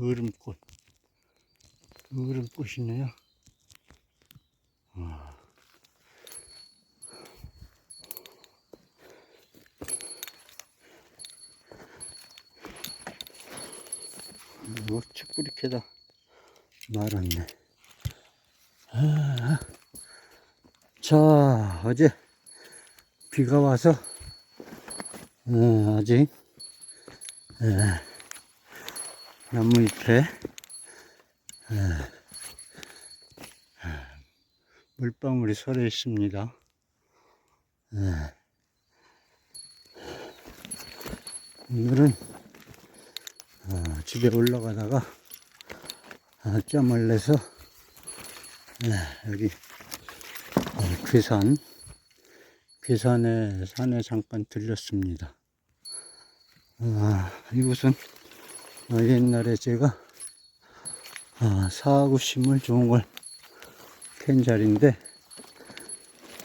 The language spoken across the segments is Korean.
얼음꽃. 얼음꽃이네요. 와. 뭐, 칡뿌리캐다 말았네. 아, 자, 어제 비가 와서, 어, 아직, 에, 나무 잎에, 에, 물방울이 서려 있습니다. 에, 오늘은 어, 집에 올라가다가 아, 짬을 내서 네, 여기 어, 괴산 괴산에 산에 잠깐 들렸습니다. 아, 이곳은 어, 옛날에 제가 아, 사하구 심을 좋은 걸 캔 자리인데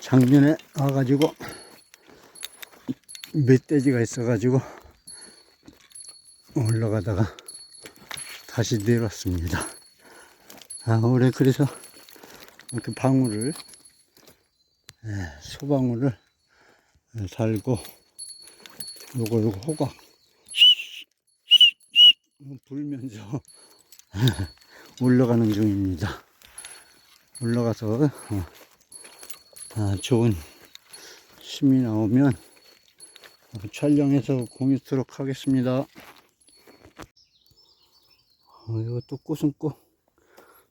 작년에 와가지고 멧돼지가 있어가지고 올라가다가 다시 내려왔습니다. 아, 올해 그래서 이렇게 방울을, 예, 소방울을 예, 달고, 요거, 요거 호각 불면서 올라가는 중입니다. 올라가서, 어, 아, 좋은 심이 나오면 촬영해서 공유토록 하겠습니다. 어, 이것도 꽃은 꼭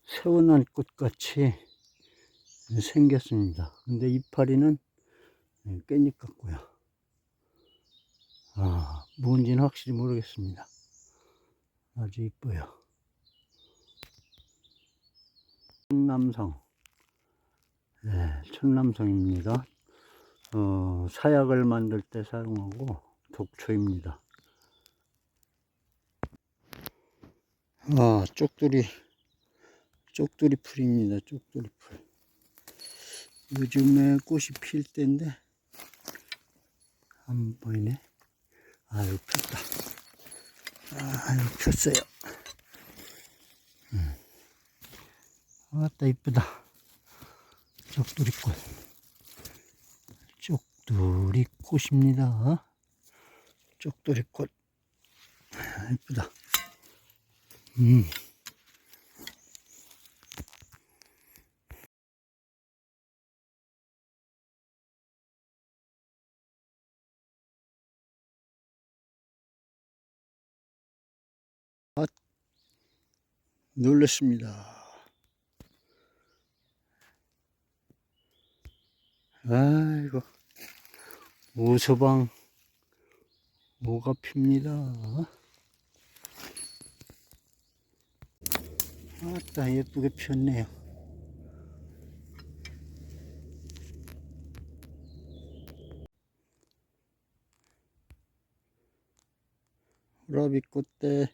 새우날 꽃 같이 생겼습니다. 근데 이파리는 깻잎 같고요. 아, 뭔지는 확실히 모르겠습니다. 아주 이뻐요. 천남성. 네, 천남성입니다. 어, 사약을 만들 때 사용하고 독초입니다. 아, 쪽두리, 쪽두리 풀입니다. 쪽두리 풀. 요즘에 꽃이 필 때인데, 안 보이네. 아유, 폈다. 아유, 폈어요. 음. 아따, 이쁘다. 쪽두리 꽃. 쪽두리 꽃입니다. 쪽두리 꽃. 아, 이쁘다. 음. 아, 놀랐습니다. 아이고, 오서방, 뭐가 핍니다. 아따 예쁘게 폈네요. 호라비 꽃대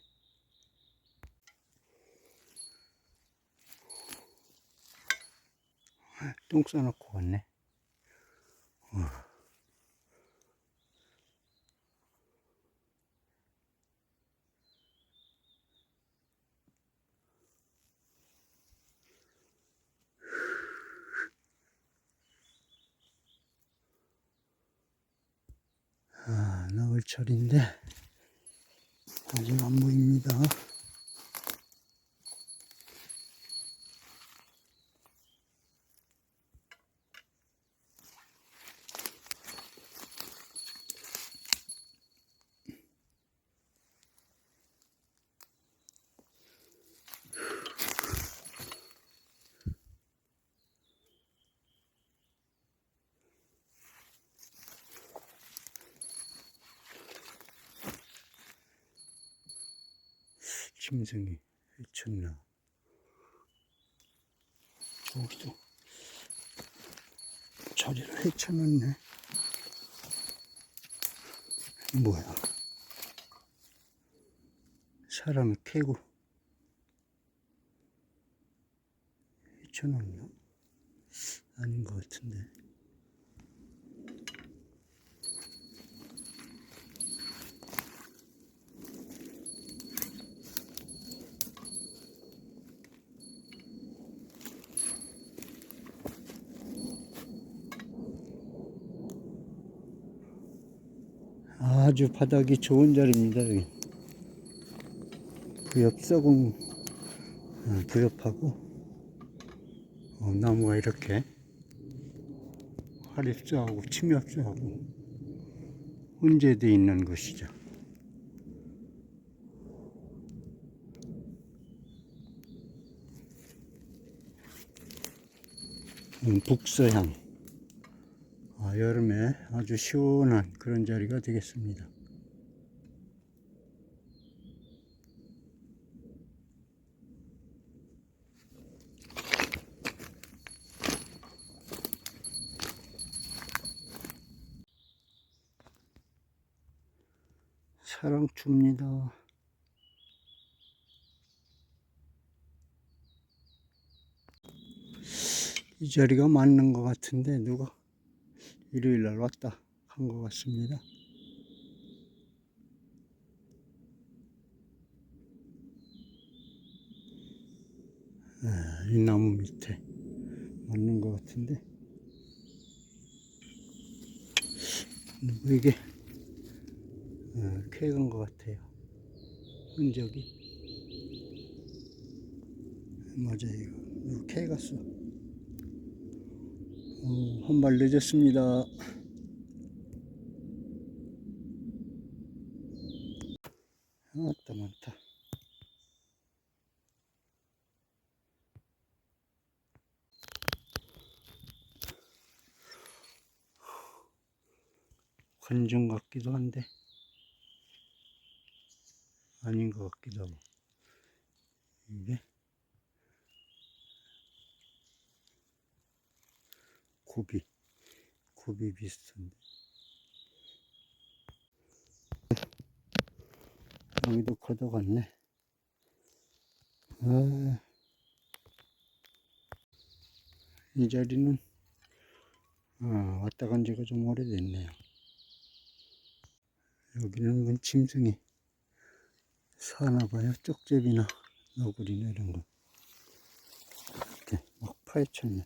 똥 싸놓고 갔네. 아, 나올철인데 아직 안 보입니다. 김성이 해쳤나. 저기도 자리를 해쳐놨네. 뭐야. 사람이 캐고 해쳐놨나 아닌 것 같은데 아주 바닥이 좋은 자리입니다, 여기. 부엽 썩은, 어, 부엽하고, 어, 나무가 이렇게 화립수하고 침엽수하고 혼재되어 있는 곳이죠. 음, 북서향. 아, 여름에 아주 시원한 그런 자리가 되겠습니다. 사랑춥니다. 이 자리가 맞는 것 같은데 누가 일요일 날 왔다 한 것 같습니다. 아, 이 나무 밑에 맞는 것 같은데 누구에게 어, 캐간 것 같아요. 흔적이 맞아요. 이거 캐갔어. 어, 한발 늦었습니다. 아따 많다. 관중 같기도 한데 아닌 것 같기도 하고 이게 고비. 고비 비슷한데. 여기도 걷어갔네. 아, 이 자리는 아, 왔다 간 지가 좀 오래됐네요. 여기는 문 짐승이 사나봐요. 쪽제비나 너구리나 이런 거. 이렇게 막 파헤쳤네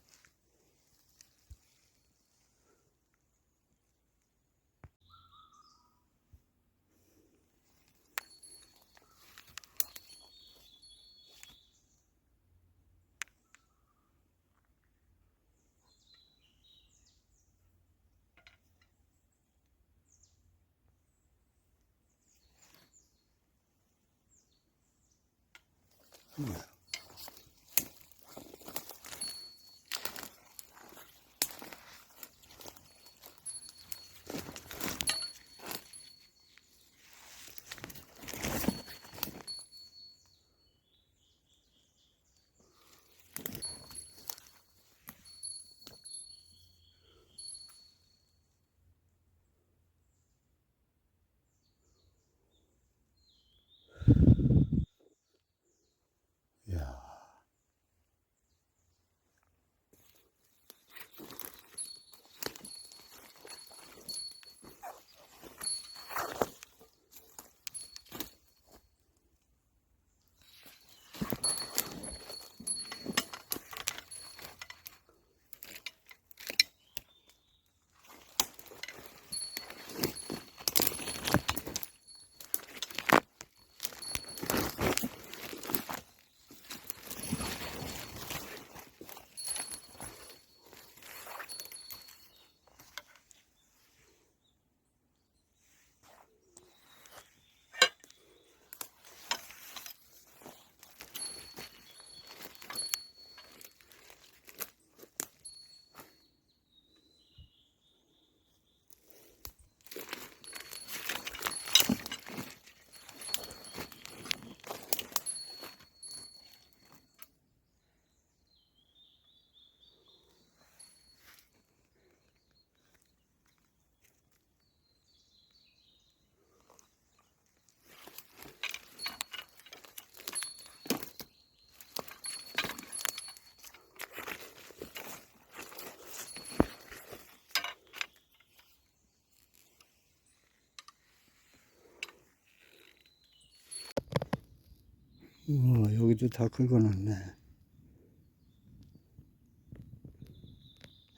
어, 여기도 다 긁어놨네.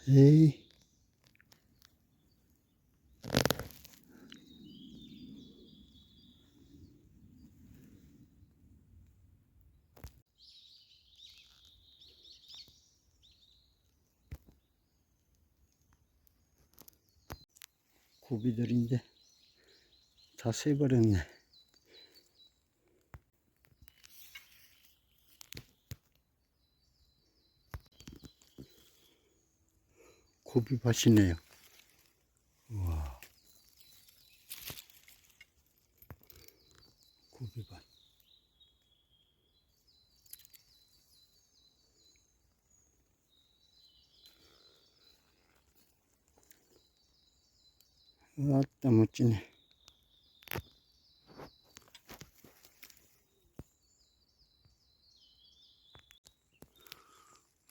에이. 고비들인데 다 새버렸네. 고비밭이네요. 와. 고비밭. 아따 멋지네.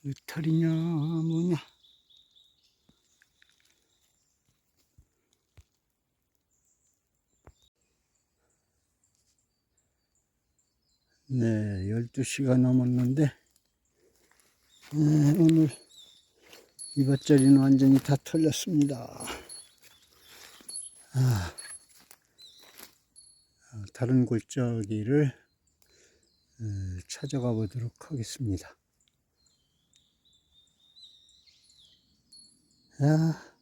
으탈이냐 뭐냐. 네, 12시가 넘었는데, 네, 오늘 이밭자리는 완전히 다 털렸습니다. 아, 아, 다른 골짜기를 어, 찾아가 보도록 하겠습니다. 아,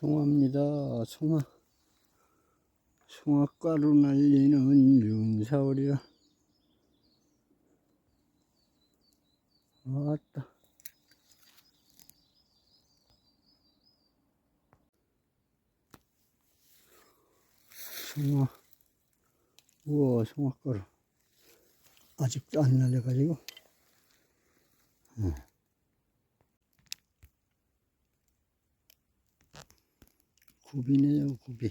송화입니다. 송화. 송화가루 날리는 윤사월이야. 아따. 송화. 우와, 송화가루. 아직도 안 날려가지고. 응. 굽이네요, 굽이.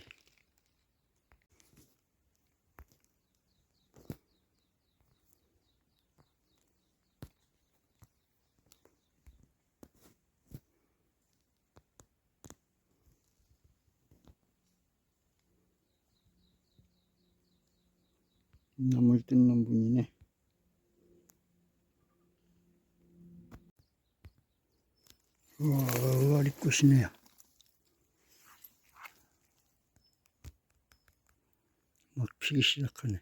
나물 뜯는 분이네. 우와, 의아리꽃이네요. 막 피기 시작하네.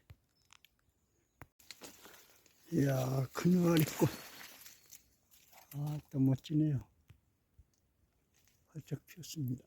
이야, 큰 의아리꽃. 아, 또 멋지네요. 활짝 피었습니다.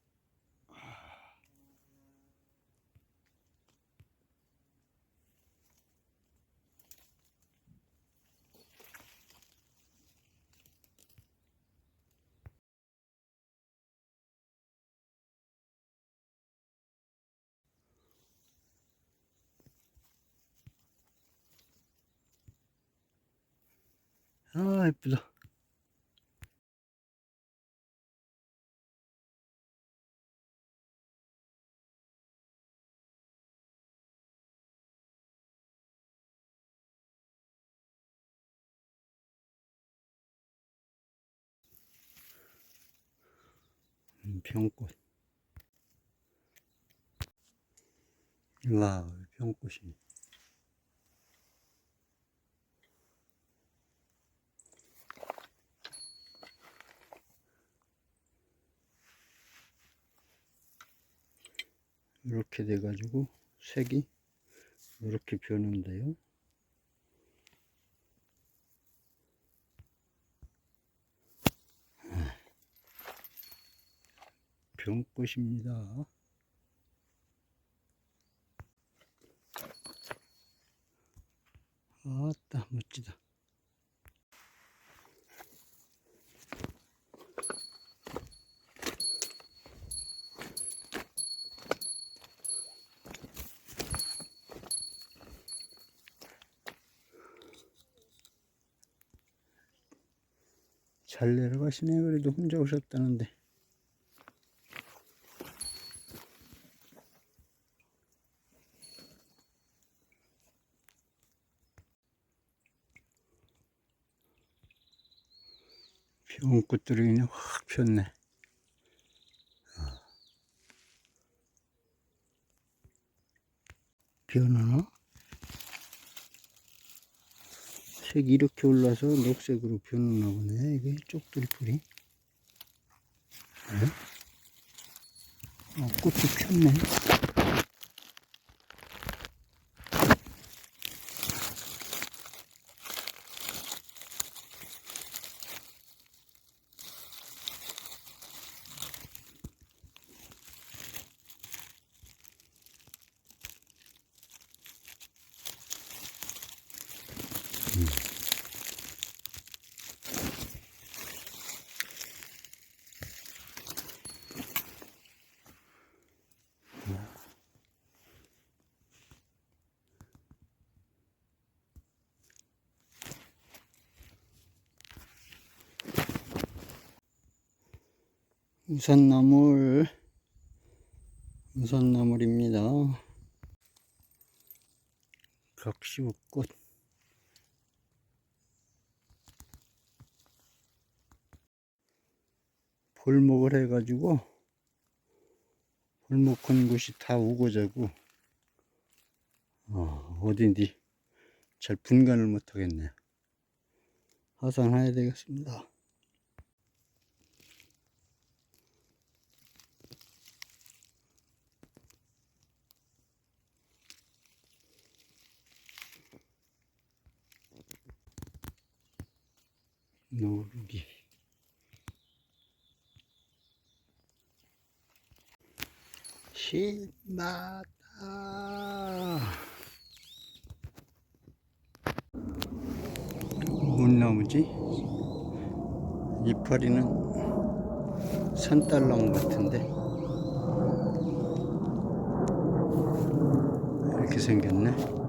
아, 예쁘다. 음, 병꽃. 와, 병꽃이. 이렇게 돼가지고 색이 이렇게 변한대요. 병꽃입니다. 아따 멋지다. 잘 내려가시네. 그래도 혼자 오셨다는데. 병 꽃들이 그냥 확 폈네. 아. 변하 녹색이 이렇게 올라서 녹색으로 변하나 보네. 이게 쪽들풀이. 네? 어, 꽃이 폈네. 우산나물, 우산나물입니다. 각시옥꽃. 볼목을 해가지고, 볼목 큰 곳이 다 우고자고, 어, 어딘지 잘 분간을 못하겠네요. 하산해야 되겠습니다. 노루기. 신나다. 뭔 나무지? 이파리는 산딸랑 같은데 이렇게 생겼네